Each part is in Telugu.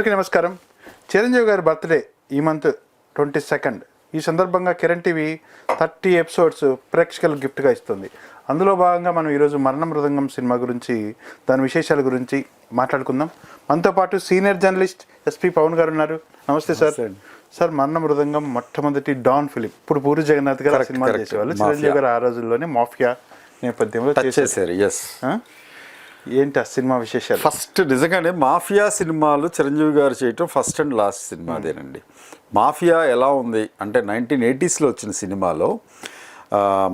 అందరికీ నమస్కారం. చిరంజీవి గారి బర్త్డే ఈ మంత్ ట్వంటీ సెకండ్. ఈ సందర్భంగా కిరణ్ టీవీ థర్టీ ఎపిసోడ్స్ ప్రేక్షకులకు గిఫ్ట్గా ఇస్తుంది. అందులో భాగంగా మనం ఈరోజు మరణ మృదంగం సినిమా గురించి దాని విశేషాల గురించి మాట్లాడుకుందాం. మనతో పాటు సీనియర్ జర్నలిస్ట్ ఎస్పి పవన్ గారు ఉన్నారు. నమస్తే సార్. సార్ మరణ మృదంగం మొట్టమొదటి డాన్ ఫిలిం. ఇప్పుడు పూరి జగన్నాథ్ గారు సినిమా. చేసేవాళ్ళు. చిరంజీవి గారు ఆ రోజుల్లోనే మాఫియా నేపథ్యంలో చేశారు. చేశారు ఎస్? ఏంటి ఆ సినిమా విశేషాలు? ఫస్ట్ నిజంగానే మాఫియా సినిమాలు చిరంజీవి గారు చేయటం ఫస్ట్ అండ్ లాస్ట్ సినిమా అదేనండి. మాఫియా ఎలా ఉంది అంటే నైన్టీన్ ఎయిటీస్లో వచ్చిన సినిమాలో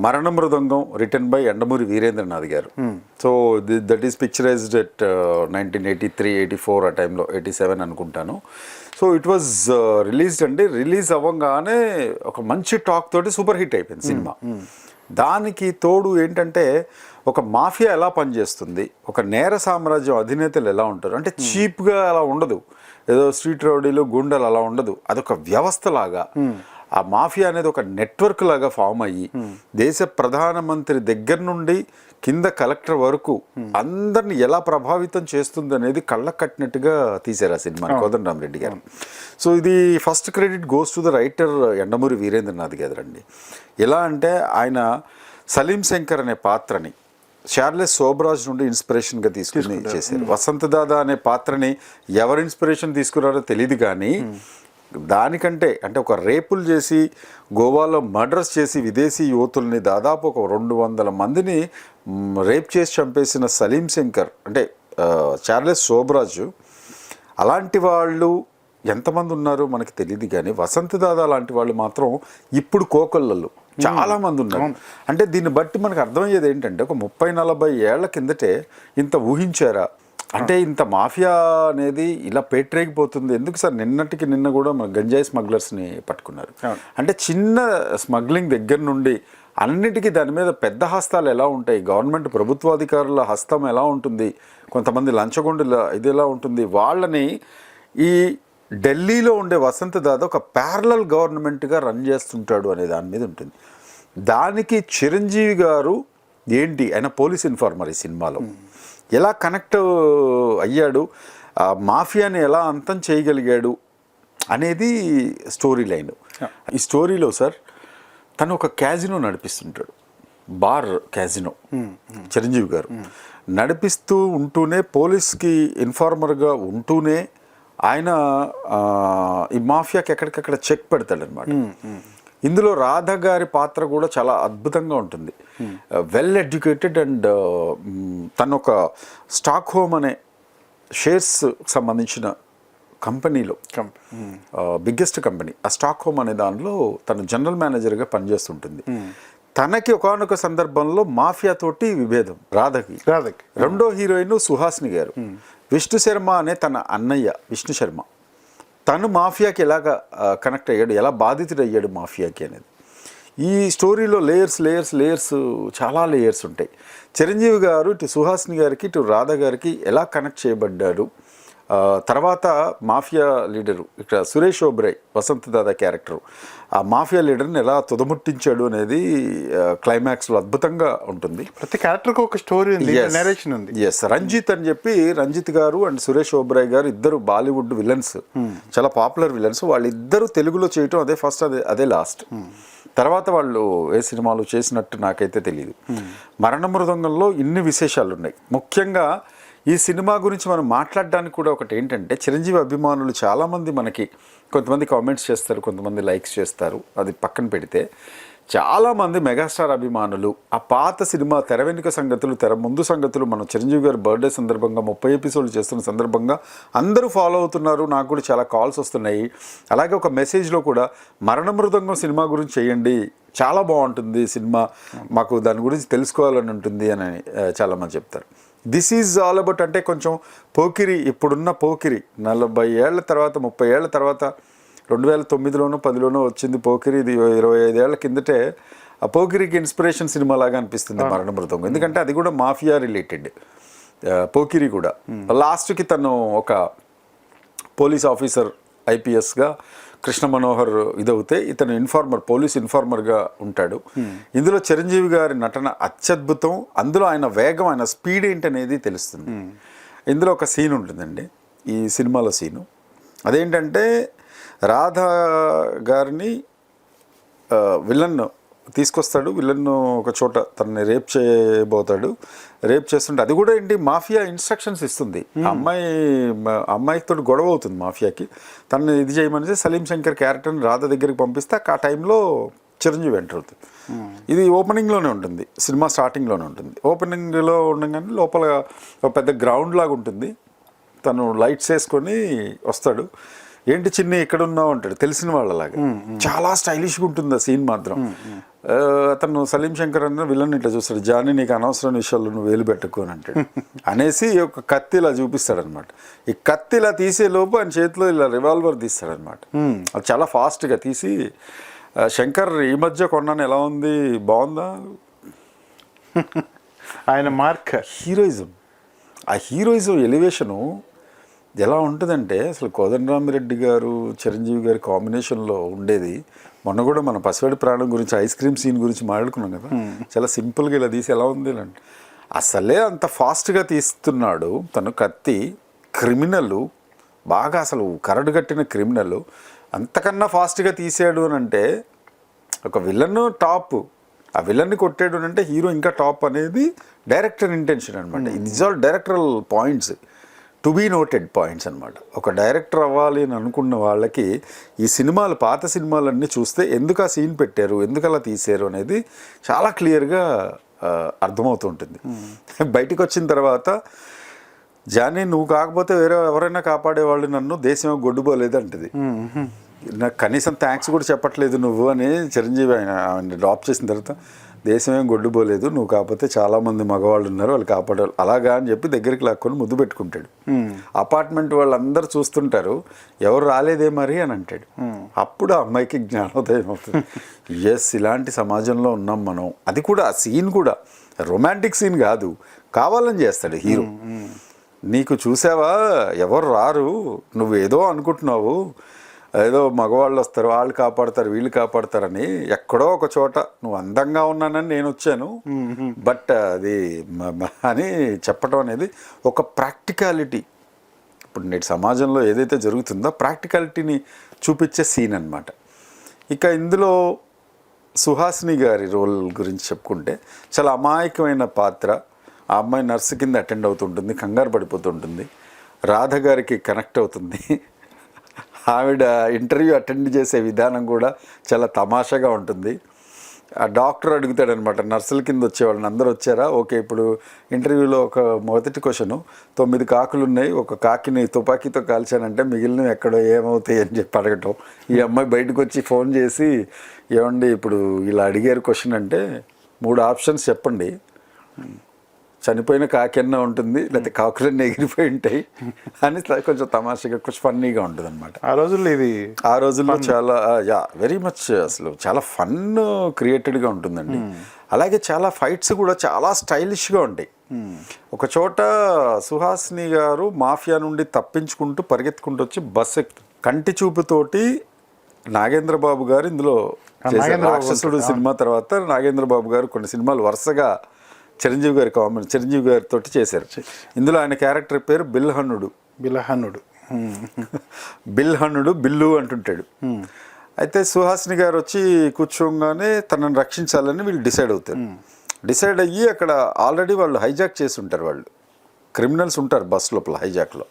మరణ మృదంగం రిటర్న్ బై ఎండమూరి వీరేంద్రనాథ్ గారు. So that is picturized at nineteen eighty three eighty four ఆ టైంలో ఎయిటీ సెవెన్ అనుకుంటాను. సో ఇట్ వాజ్ రిలీజ్డ్ అండి. రిలీజ్ అవ్వగానే ఒక మంచి టాక్ తోటి సూపర్ హిట్ అయిపోయింది సినిమా. దానికి తోడు ఏంటంటే ఒక మాఫియా ఎలా పనిచేస్తుంది? ఒక నేర సామ్రాజ్యం అధినేతలు ఎలా ఉంటారు? అంటే చీప్గా అలా ఉండదు. ఏదో స్ట్రీట్ రౌడీలు గుండెలు అలా ఉండదు. అదొక వ్యవస్థ లాగా ఆ మాఫియా అనేది ఒక నెట్వర్క్ లాగా ఫామ్ అయ్యి దేశ ప్రధానమంత్రి దగ్గర నుండి కింద కలెక్టర్ వరకు అందరిని ఎలా ప్రభావితం చేస్తుంది అనేది కళ్ళ కట్టినట్టుగా తీశారు ఆ సినిమా రెడ్డి గారు. సో ఇది first credit goes to the writer Yandamuri Veerendranath గారు అండి. ఎలా అంటే ఆయన సలీం శంకర్ అనే పాత్రని చార్లెస్ సోబరాజ్ నుండి ఇన్స్పిరేషన్గా తీసుకుని చేశారు. వసంత దాదా అనే పాత్రని ఎవరు ఇన్స్పిరేషన్ తీసుకున్నారో తెలియదు కానీ దానికంటే అంటే ఒక రేపులు చేసి గోవాలో మర్డర్స్ చేసి విదేశీ యువతుల్ని దాదాపు ఒక రెండు వందల మందిని రేప్ చేసి చంపేసిన సలీం శంకర్ అంటే చార్లెస్ సోబరాజు అలాంటి వాళ్ళు ఎంతమంది ఉన్నారు మనకి తెలియదు కానీ వసంత దాదా లాంటి వాళ్ళు మాత్రం ఇప్పుడు కోకొల్లలు. చాలా మంది ఉన్నారు. అంటే దీన్ని బట్టి మనకు అర్థమయ్యేది ఏంటంటే ఒక ముప్పై నలభై ఏళ్ళ కిందటే ఇంత ఊహించారా? అంటే ఇంత మాఫియా అనేది ఇలా పేట్రేగిపోతుంది. ఎందుకు సార్? నిన్నటికి నిన్న కూడా మన గంజాయి స్మగ్లర్స్ని పట్టుకున్నారు. అంటే చిన్న స్మగ్లింగ్ దగ్గర నుండి అన్నిటికీ దాని మీద పెద్ద హస్తాలు ఎలా ఉంటాయి? గవర్నమెంట్ ప్రభుత్వాధికారుల హస్తం ఎలా ఉంటుంది? కొంతమంది లంచగొండుల ఇది ఎలా ఉంటుంది? వాళ్ళని ఈ ఢిల్లీలో ఉండే వసంత దాదా ఒక ప్యారలల్ గవర్నమెంట్గా రన్ చేస్తుంటాడు అనే దాని మీద ఉంటుంది. దానికి చిరంజీవి గారు ఏంటి? ఆయన పోలీస్ ఇన్ఫార్మర్ ఈ సినిమాలో. ఎలా కనెక్ట్ అయ్యాడు? మాఫియాని ఎలా అంతం చేయగలిగాడు? అనేది స్టోరీ లైన్ ఈ స్టోరీలో సార్ తను ఒక క్యాజినో నడిపిస్తుంటాడు. బార్ క్యాజినో చిరంజీవి గారు. నడిపిస్తూ ఉంటూనే పోలీస్కి ఇన్ఫార్మర్గా ఉంటూనే ఆయన ఈ మాఫియాకి ఎక్కడికక్కడ చెక్ పెడతాడనమాట. ఇందులో రాధ గారి పాత్ర కూడా చాలా అద్భుతంగా ఉంటుంది. వెల్ ఎడ్యుకేటెడ్ అండ్ తను ఒక స్టాక్ హోమ్ అనే షేర్స్ సంబంధించిన కంపెనీలో బిగ్గెస్ట్ కంపెనీ ఆ స్టాక్ హోమ్ అనే దానిలో తను జనరల్ మేనేజర్గా పనిచేస్తుంటుంది. తనకి ఒకనొక సందర్భంలో మాఫియా తోటి విభేదం రాధకి. రాధకి. రెండో హీరోయిన్ సుహాసిని గారు. విష్ణు శర్మ అనే తన అన్నయ్య విష్ణు శర్మ. తను మాఫియాకి ఎలాగ కనెక్ట్ అయ్యాడు ఎలా బాధితుడు అయ్యాడు మాఫియాకి అనేది. ఈ స్టోరీలో లేయర్స్ లేయర్స్ లేయర్స్ చాలా లేయర్స్ ఉంటాయి. చిరంజీవి గారు ఇటు సుహాసిని గారికి ఇటు రాధ గారికి ఎలా కనెక్ట్ చేయబడ్డాడు? తర్వాత మాఫియా లీడరు ఇక్కడ సురేష్ ఓబ్రై వసంత్ దాదా క్యారెక్టర్. ఆ మాఫియా లీడర్ని ఎలా తుదముట్టించాడు అనేది క్లైమాక్స్లో అద్భుతంగా ఉంటుంది. ప్రతి క్యారెక్టర్కి ఒక స్టోరీ ఉంది నెరేషన్ ఉంది. ఎస్ రంజిత్ అని చెప్పి రంజిత్ గారు అండ్ సురేష్ ఓబ్రాయ్ గారు ఇద్దరు బాలీవుడ్ విలన్స్. చాలా పాపులర్ విలన్స్. వాళ్ళిద్దరూ తెలుగులో చేయటం అదే ఫస్ట్ అదే అదే లాస్ట్. తర్వాత వాళ్ళు ఏ సినిమాలు చేసినట్టు నాకైతే తెలియదు మరణ మృదంగంలో ఇన్ని విశేషాలు ఉన్నాయి ముఖ్యంగా ఈ సినిమా గురించి మనం మాట్లాడడానికి కూడా ఒకటి ఏంటంటే చిరంజీవి అభిమానులు చాలామంది మనకి కొంతమంది కామెంట్స్ చేస్తారు కొంతమంది లైక్స్ చేస్తారు. అది పక్కన పెడితే చాలామంది మెగాస్టార్ అభిమానులు ఆ పాత సినిమా తెర వెనుక సంగతులు తెర ముందు సంగతులు మన చిరంజీవి గారి బర్త్డే సందర్భంగా ముప్పై ఎపిసోడ్లు చేస్తున్న సందర్భంగా అందరూ ఫాలో అవుతున్నారు. నాకు కూడా చాలా కాల్స్ వస్తున్నాయి. అలాగే ఒక మెసేజ్లో కూడా మరణ మృదంగం సినిమా గురించి చేయండి. చాలా బాగుంటుంది సినిమా. మాకు దాని గురించి తెలుసుకోవాలని ఉంటుంది అని చాలామంది చెప్తారు. దిస్ ఈజ్ ఆల్ అబౌట్ అంటే కొంచెం పోకిరి ఇప్పుడున్న పోకిరి. నలభై ఏళ్ళ తర్వాత ముప్పై ఏళ్ళ తర్వాత రెండు వేల తొమ్మిదిలోనో పదిలోనో వచ్చింది పోకిరి. ఇది ఇరవై ఐదేళ్ళ కిందటే ఆ పోకిరికి ఇన్స్పిరేషన్ సినిమా లాగా అనిపిస్తుంది మరణ మృతంగం ఎందుకంటే అది కూడా మాఫియా రిలేటెడ్. పోకిరి కూడా. లాస్ట్కి తను ఒక పోలీస్ ఆఫీసర్ ఐపీఎస్గా కృష్ణ మనోహర్ ఇదవుతే ఇతను ఇన్ఫార్మర్ పోలీస్ ఇన్ఫార్మర్గా ఉంటాడు. ఇందులో చిరంజీవి గారి నటన అత్యద్భుతం. అందులో ఆయన వేగం ఆయన స్పీడ్ ఏంటనేది తెలుస్తుంది. ఇందులో ఒక సీన్ ఉంటుందండి ఈ సినిమాలో సీను. అదేంటంటే రాధ గారిని విలన్ తీసుకొస్తాడు. విలన్ ఒక చోట తనని రేప్ చేయబోతాడు. రేప్ చేస్తుంటే అది కూడా ఏంటి? మాఫియా ఇన్స్ట్రక్షన్స్ ఇస్తుంది. అమ్మాయి అమ్మాయితో గొడవ అవుతుంది మాఫియాకి. తనని ఇది చేయమని సలీం శంకర్ క్యారెక్టర్ని రాధ దగ్గరికి పంపిస్తే ఆ టైంలో చిరంజీవి ఎంటర్ అవుతుంది. ఇది ఓపెనింగ్లోనే ఉంటుంది. సినిమా స్టార్టింగ్లోనే ఉంటుంది. ఓపెనింగ్లో ఉండగానే లోపల ఒక పెద్ద గ్రౌండ్ లాగా ఉంటుంది. తను లైట్స్ వేసుకొని వస్తాడు. ఏంటి చిన్ని ఇక్కడ ఉన్నావు అంటాడు. తెలిసిన వాళ్ళలాగా. చాలా స్టైలిష్గా ఉంటుంది ఆ సీన్ మాత్రం. అతను సలీం శంకర్ అన్న విలన్ ఇట్లా చూస్తాడు. జానీ నీకు అనవసరమైన విషయాలు నువ్వు వేలు పెట్టుకో అని అంటాడు. అనేసి ఒక కత్తి ఇలా చూపిస్తాడు అనమాట ఈ కత్తి ఇలా తీసే లోపు ఆయన చేతిలో ఇలా రివాల్వర్ తీస్తాడు అనమాట అది చాలా ఫాస్ట్గా తీసి శంకర్ ఈ మధ్య కొన్నాను ఎలా ఉంది? బాగుందా? ఆయన మార్క్ హీరోయిజం ఆ హీరోయిజం ఎలివేషను ఎలా ఉంటుందంటే అసలు కోదండరామిరెడ్డి గారు చిరంజీవి గారి కాంబినేషన్లో ఉండేది. మొన్న కూడా మన పసివాడి ప్రాణం గురించి ఐస్ క్రీమ్ సీన్ గురించి మాట్లాడుకున్నాం కదా. చాలా సింపుల్గా ఇలా తీసి ఎలా ఉంది అంటే అసలే అంత ఫాస్ట్గా తీస్తున్నాడు తను కత్తి క్రిమినల్. బాగా అసలు కరడు కట్టిన క్రిమినల్. అంతకన్నా ఫాస్ట్గా తీసాడు అని అంటే ఒక విలన్ టాప్. ఆ విలన్ని కొట్టాడు అని అంటే హీరో ఇంకా టాప్ అనేది డైరెక్టర్ ఇంటెన్షన్ అనమాట ఇది all directorial points. To be noted points అనమాట ఒక డైరెక్టర్ అవ్వాలి అని అనుకున్న వాళ్ళకి ఈ సినిమాలు పాత సినిమాలన్నీ చూస్తే ఎందుకు ఆ సీన్ పెట్టారు ఎందుకు అలా తీశారు అనేది చాలా క్లియర్గా అర్థమవుతుంటుంది బయటికి వచ్చిన తర్వాత జానీ నువ్వు కాకపోతే వేరే ఎవరైనా కాపాడేవాళ్ళు నన్ను దేశం గొడ్డుపోలేదు అంటది. నాకు కనీసం థ్యాంక్స్ కూడా చెప్పట్లేదు నువ్వు అని చిరంజీవి ఆయన ఆయన డ్రాప్ చేసిన తర్వాత దేశం ఏం గొడ్డుపోలేదు నువ్వు కాకపోతే చాలా మంది మగవాళ్ళు ఉన్నారు వాళ్ళు కాపాడాలి అలాగా అని చెప్పి దగ్గరికి లాక్కొని ముద్దు పెట్టుకుంటాడు. అపార్ట్మెంట్ వాళ్ళందరూ చూస్తుంటారు ఎవరు రాలేదే మరి అని అంటాడు. అప్పుడు ఆ అమ్మాయికి జ్ఞానోదయం అవుతుంది. ఎస్ ఇలాంటి సమాజంలో ఉన్నాం మనం. అది కూడా ఆ సీన్ కూడా. రొమాంటిక్ సీన్ కాదు. కావాలని చేస్తాడు హీరో. నీకు చూసావా? ఎవరు రారు? నువ్వు ఏదో అనుకుంటున్నావు. ఏదో మగవాళ్ళు వస్తారు వాళ్ళు కాపాడతారు వీళ్ళు కాపాడతారని ఎక్కడో ఒక చోట నువ్వు అందంగా ఉన్నానని నేను వచ్చాను. బట్ అది అని చెప్పడం అనేది ఒక ప్రాక్టికాలిటీ. ఇప్పుడు నేటి సమాజంలో ఏదైతే జరుగుతుందో ప్రాక్టికాలిటీని చూపించే సీన్ అన్నమాట. ఇక ఇందులో సుహాసిని గారి రోల్ గురించి చెప్పుకుంటే చాలా అమాయకమైన పాత్ర. ఆ అమ్మాయి నర్సు కింద అటెండ్ అవుతుంటుంది కంగారు పడిపోతుంటుంది. రాధ గారికి కనెక్ట్ అవుతుంది. ఆవిడ ఇంటర్వ్యూ అటెండ్ చేసే విధానం కూడా చాలా తమాషాగా ఉంటుంది. ఆ డాక్టర్ అడుగుతాడనమాట నర్సుల కింద వచ్చేవాళ్ళని అందరూ వచ్చారా? ఓకే ఇప్పుడు ఇంటర్వ్యూలో ఒక మొదటి క్వశ్చన్ తొమ్మిది కాకులు ఉన్నాయి ఒక కాకిని తుపాకీతో కాల్చానంటే మిగిలిన ఎక్కడో ఏమవుతాయి అని చెప్పి అడగటం. ఈ అమ్మాయి బయటకు వచ్చి ఫోన్ చేసి ఏమండి ఇప్పుడు ఇలా అడిగారు క్వశ్చన్ అంటే మూడు ఆప్షన్స్ చెప్పండి. చనిపోయిన కాకెన్న ఉంటుంది లేకపోతే కాకులన్నీ ఎగిరిపోయి ఉంటాయి అని కొంచెం తమాషగా కొంచెం ఫన్నీగా ఉంటుంది అనమాట ఆ రోజుల్లో ఇది ఆ రోజుల్లో చాలా యా వెరీ మచ్ అసలు చాలా ఫన్ క్రియేటెడ్గా ఉంటుందండి. అలాగే చాలా ఫైట్స్ కూడా చాలా స్టైలిష్గా ఉంటాయి. ఒక చోట సుహాసిని గారు మాఫియా నుండి తప్పించుకుంటూ పరిగెత్తుకుంటూ వచ్చి బస్ ఎక్కు కంటి చూపుతోటి నాగేంద్ర బాబు గారు ఇందులో రాక్షసుడు సినిమా తర్వాత నాగేంద్ర బాబు గారు కొన్ని సినిమాలు వరుసగా చిరంజీవి గారి కామెంట్ చిరంజీవి గారితో చేశారు. ఇందులో ఆయన క్యారెక్టర్ పేరు బిల్హన్నుడు బిలహనుడు బిల్హన్నుడు బిల్లు అంటుంటాడు. అయితే సుహాసిని గారు వచ్చి కూర్చోగానే తనని రక్షించాలని వీళ్ళు డిసైడ్ అవుతారు. డిసైడ్ అయ్యి అక్కడ ఆల్రెడీ వాళ్ళు హైజాక్ చేసి ఉంటారు వాళ్ళు. క్రిమినల్స్ ఉంటారు బస్ లోపల హైజాక్లో.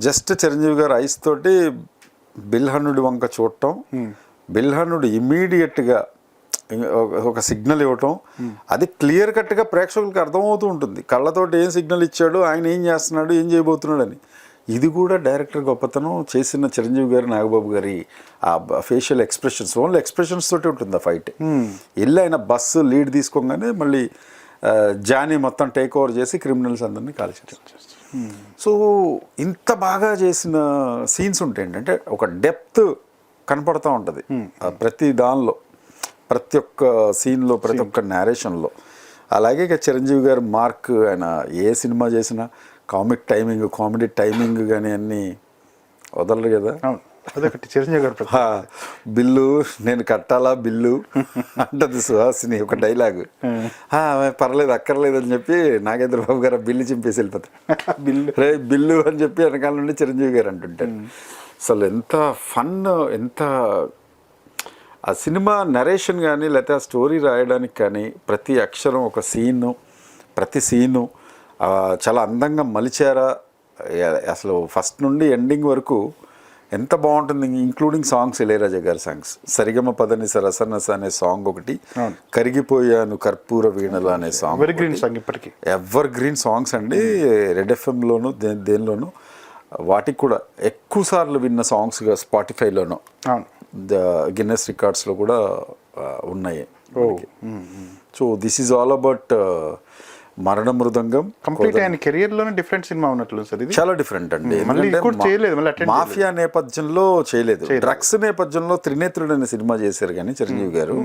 జస్ట్ చిరంజీవి గారు ఐస్ తోటి బిల్హన్నుడి వంక చూడటం. బిల్హన్నుడు ఇమ్మీడియట్గా ఒక సిగ్నల్ ఇవ్వటం. అది క్లియర్ కట్గా ప్రేక్షకులకు అర్థమవుతూ ఉంటుంది. కళ్ళతోటి ఏం సిగ్నల్ ఇచ్చాడు ఆయన ఏం చేస్తున్నాడు ఏం చేయబోతున్నాడు అని ఇది కూడా డైరెక్టర్ గొప్పతనం చేసిన చిరంజీవి గారి నాగబాబు గారి ఆ ఫేషియల్ ఎక్స్ప్రెషన్స్. ఓన్లీ ఎక్స్ప్రెషన్స్ తోటి ఉంటుంది ఆ ఫైట్. వెళ్ళి ఆయన బస్సు లీడ్ తీసుకోగానే మళ్ళీ జానీ మొత్తం టేక్ ఓవర్ చేసి క్రిమినల్స్ అందరినీ కాల్చారు సో ఇంత బాగా చేసిన సీన్స్ ఉంటాయండి అంటే ఒక డెప్త్ కనపడుతూ ఉంటుంది. ప్రతి దానిలో. ప్రతి ఒక్క సీన్లో ప్రతి ఒక్క నేరేషన్లో అలాగే ఇక చిరంజీవి గారు మార్క్ ఆయన ఏ సినిమా చేసినా కామిక్ టైమింగ్ కామెడీ టైమింగ్ కానీ అన్నీ వదలరు కదా. అదొకటి చిరంజీవి గారు బిల్లు నేను కట్టాలా బిల్లు అంటది సుహాసిని ఒక డైలాగ్. పర్లేదు అక్కర్లేదు అని చెప్పి నాగేంద్ర బాబు గారు బిల్లు చింపేసి వెళ్ళిపోతారు. బిల్లు. రే బిల్లు అని చెప్పి వెనకాల నుండి చిరంజీవి గారు అంటుంటారు. అసలు ఎంత ఫన్ ఎంత ఆ సినిమా నరేషన్ కానీ లేకపోతే ఆ స్టోరీ రాయడానికి కానీ ప్రతి అక్షరం ఒక సీను ప్రతి సీను చాలా అందంగా మలిచారా? అసలు ఫస్ట్ నుండి ఎండింగ్ వరకు ఎంత బాగుంటుంది ఇంక్లూడింగ్ సాంగ్స్ ఇళయరాజా గారి సాంగ్స్ సరిగమ పదని సరసనస అనే సాంగ్ ఒకటి కరిగిపోయాను కర్పూర వీణలు అనే సాంగ్ ఎవరి గ్రీన్ సాంగ్ ఇప్పటికీ. ఎవర్ గ్రీన్ సాంగ్స్ అండి రెడ్ ఎఫ్ఎంలోను దేనిలోను వాటికి కూడా ఎక్కువ సార్లు విన్న సాంగ్స్గా స్పాటిఫైలోను అవును. గిన్నెస్ రికార్డ్స్లో కూడా ఉన్నాయి so this is all about Marana Mrudangam. Complete ఆయన కెరియర్లోనే డిఫరెంట్ సినిమా ఉన్నట్లు సార్ ఇది? చాలా డిఫరెంట్ అండి. చేయలేదు, మాఫియా నేపథ్యంలో చేయలేదు. డ్రగ్స్ నేపథ్యంలో త్రినేత్రుడు అనే సినిమా చేశారు కానీ చిరంజీవి గారు.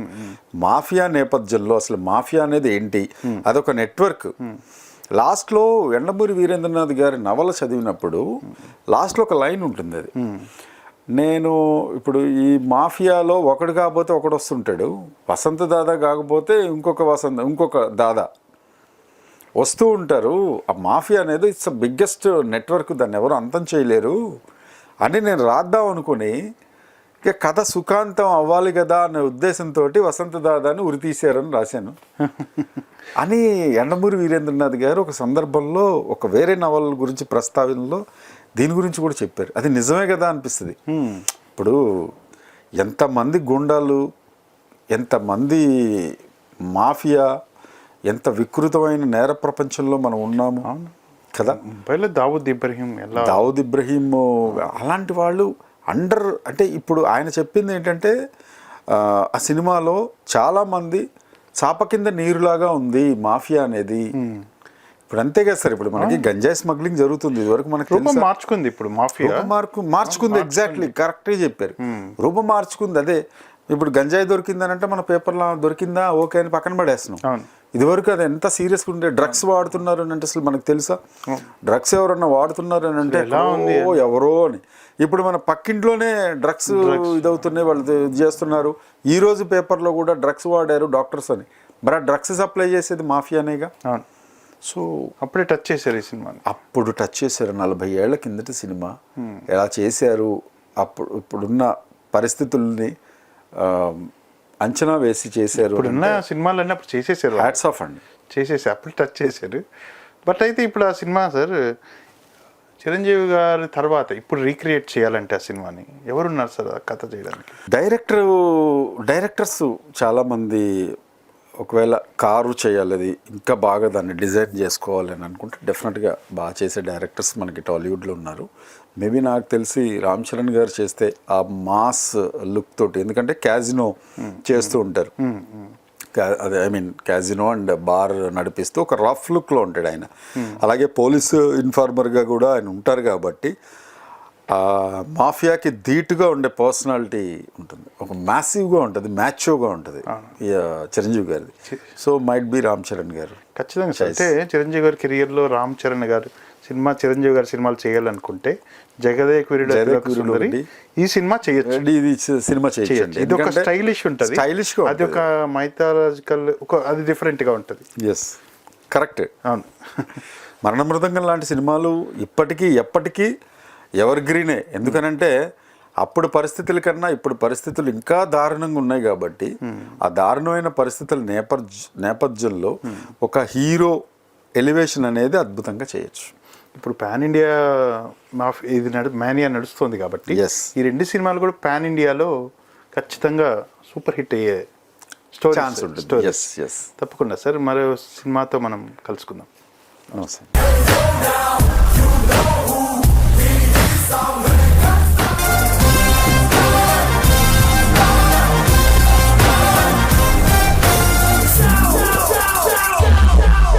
మాఫియా నేపథ్యంలో అసలు మాఫియా అనేది ఏంటి? అదొక నెట్వర్క్. లాస్ట్లో ఎండమూరి వీరేంద్రనాథ్ గారి నవల చదివినప్పుడు లాస్ట్లో ఒక లైన్ ఉంటుంది అది. నేను ఇప్పుడు ఈ మాఫియాలో ఒకడు కాకపోతే ఒకడు వస్తుంటాడు. వసంత దాదా కాకపోతే ఇంకొక వసంత ఇంకొక దాదా వస్తూ ఉంటారు. ఆ మాఫియా అనేది ఇట్స్ బిగ్గెస్ట్ నెట్వర్క్ దాన్ని ఎవరు అంతం చేయలేరు. అని నేను రాద్దాం అనుకుని ఇక కథ సుఖాంతం అవ్వాలి కదా అనే ఉద్దేశంతో వసంత దాదాని ఉరి తీశారని రాశాను. అని ఎండమూరి వీరేంద్రనాథ్ గారు ఒక సందర్భంలో ఒక వేరే నవల గురించి ప్రస్తావనలో దీని గురించి కూడా చెప్పారు. అది నిజమే కదా అనిపిస్తుంది. ఇప్పుడు ఎంతమంది గుండాలు ఎంతమంది మాఫియా ఎంత వికృతమైన నేర ప్రపంచంలో మనం ఉన్నాము కదా? ముంబైలో దావూద్ ఇబ్రహీం ఎలా దావుద్ ఇబ్రహీం అలాంటి వాళ్ళు అండర్ అంటే ఇప్పుడు ఆయన చెప్పింది ఏంటంటే ఆ, ఆ సినిమాలో చాలామంది చాప కింద నీరులాగా ఉంది మాఫియా అనేది. ఇప్పుడు అంతే కదా సార్ ఇప్పుడు మనకి గంజాయి స్మగ్లింగ్ జరుగుతుంది ఇదివరకు మనకి రూపం? మార్చుకుంది ఇప్పుడు మాఫియా. రూపం మార్కు మార్చుకుంది ఎగ్జాక్ట్లీ కరెక్ట్గా చెప్పారు. రూపం మార్చుకుంది అదే ఇప్పుడు గంజాయి దొరికిందనంటే మన పేపర్లో దొరికిందా ఓకే అని పక్కన పడేస్తున్నాం. ఇదివరకు అది ఎంత సీరియస్గా ఉండే డ్రగ్స్ వాడుతున్నారు అని అంటే అసలు మనకు తెలుసా? డ్రగ్స్ ఎవరన్నా వాడుతున్నారు అని అంటే ఎక్కడో ఎవరో అని. ఇప్పుడు మన పక్కింట్లోనే డ్రగ్స్ ఇదవుతున్నాయి వాళ్ళు ఇది చేస్తున్నారు. ఈ రోజు పేపర్లో కూడా డ్రగ్స్ వాడారు డాక్టర్స్ అని. మరి ఆ డ్రగ్స్ సప్లై చేసేది మాఫియానేగా? అవును. సో అప్పుడే టచ్ చేశారు ఈ సినిమాని. అప్పుడు టచ్ చేశారు. నలభై ఏళ్ళ కిందటి సినిమా. ఎలా చేశారు? అప్పుడు ఇప్పుడున్న పరిస్థితుల్ని అంచనా వేసి చేశారు ఇప్పుడున్న సినిమాలన్నీ అప్పుడు చేసేసారు. హ్యాట్స్ ఆఫ్ అండి. చేసేసి అప్పుడు టచ్ చేశారు. బట్ అయితే ఇప్పుడు ఆ సినిమా సార్ చిరంజీవి గారి తర్వాత ఇప్పుడు రీక్రియేట్ చేయాలంటే ఆ సినిమాని ఎవరున్నారు సార్ కథ చేయడానికి? డైరెక్టర్ డైరెక్టర్స్ చాలామంది ఒకవేళ కారు చేయాలి అది ఇంకా బాగా దాన్ని డిజైన్ చేసుకోవాలి అని అనుకుంటే డెఫినెట్గా బాగా చేసే డైరెక్టర్స్ మనకి టాలీవుడ్లో ఉన్నారు. మేబీ నాకు తెలిసి రామ్ చరణ్ గారు చేస్తే ఆ మాస్ లుక్ తోటి ఎందుకంటే క్యాజినో చేస్తూ ఉంటారు. అదే I mean casino and bar నడిపిస్తూ ఒక రఫ్ లుక్లో ఉంటాడు ఆయన. అలాగే పోలీసు ఇన్ఫార్మర్గా కూడా ఆయన ఉంటారు కాబట్టి మాఫియాకి ధీటుగా ఉండే పర్సనాలిటీ ఉంటుంది. ఒక మ్యాసివ్గా ఉంటుంది మ్యాచోగా ఉంటుంది. చిరంజీవి గారిది. So might be Ram Charan గారు. ఖచ్చితంగా అంటే చిరంజీవి గారి కెరియర్లో రామ్ చరణ్ గారు సినిమా చిరంజీవి గారి సినిమాలు చేయాలనుకుంటే జగదేక్ వీరుడు జగదేక అతిలోక వీరుడు సుందరి ఒకటి. ఈ సినిమా చేయొచ్చు. ఇది సినిమా చేయొచ్చు. ఇది ఒక స్టైలిష్ ఉంటుంది. స్టైలిష్గా అది ఒక మైథాలజికల్ ఒక అది డిఫరెంట్గా ఉంటుంది. ఎస్ కరెక్ట్ అవును. మరణ మృదంగం లాంటి సినిమాలు ఇప్పటికీ ఎప్పటికీ ఎవర్ గ్రీనే ఎందుకనంటే అప్పుడు పరిస్థితుల కన్నా ఇప్పుడు పరిస్థితులు ఇంకా దారుణంగా ఉన్నాయి కాబట్టి ఆ దారుణమైన పరిస్థితుల నేపథ్య నేపథ్యంలో ఒక హీరో ఎలివేషన్ అనేది అద్భుతంగా చేయొచ్చు. ఇప్పుడు పాన్ ఇండియా మాఫ్ ఇది నడు మానియా నడుస్తుంది కాబట్టి. ఈ రెండు సినిమాలు కూడా పాన్ ఇండియాలో ఖచ్చితంగా సూపర్ హిట్ అయ్యే స్టోరీ ఛాన్స్ ఉంటుంది. తప్పకుండా. సార్ మరో సినిమాతో మనం కలుసుకుందాం. నమస్తే.